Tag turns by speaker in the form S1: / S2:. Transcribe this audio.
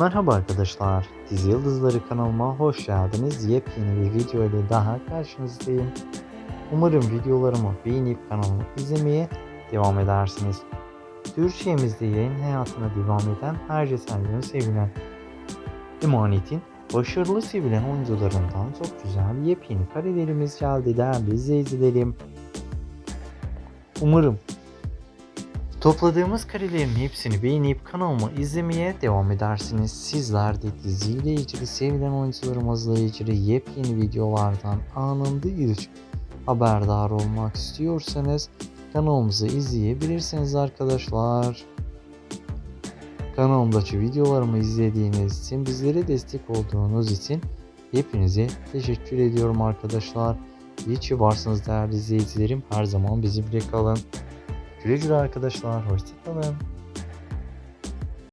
S1: Merhaba arkadaşlar, Dizi Yıldızları kanalıma hoş geldiniz. Yepyeni bir video ile daha karşınızdayım. Umarım videolarımı beğenip kanalımı izlemeye devam edersiniz. Türkçemizde yayın hayatına devam eden her cesaretin sevilen Emanet'in başarılı sevilen oyuncularından çok güzel yepyeni karelerimiz geldi değerli izleyicilerim. Umarım Topladığımız karelerin hepsini beğenip kanalıma izlemeye devam edersiniz. Sizler de diziyle ilgili sevilen oyuncularımızla ilgili yepyeni videolardan anında ilk haberdar olmak istiyorsanız kanalımızı izleyebilirsiniz arkadaşlar. Kanalımdaki videolarımı izlediğiniz için bizlere destek olduğunuz için hepinize teşekkür ediyorum arkadaşlar. İyi ki varsınız değerli izleyicilerim. Her zaman bizimle kalın. Güle güle arkadaşlar. Hoşçakalın.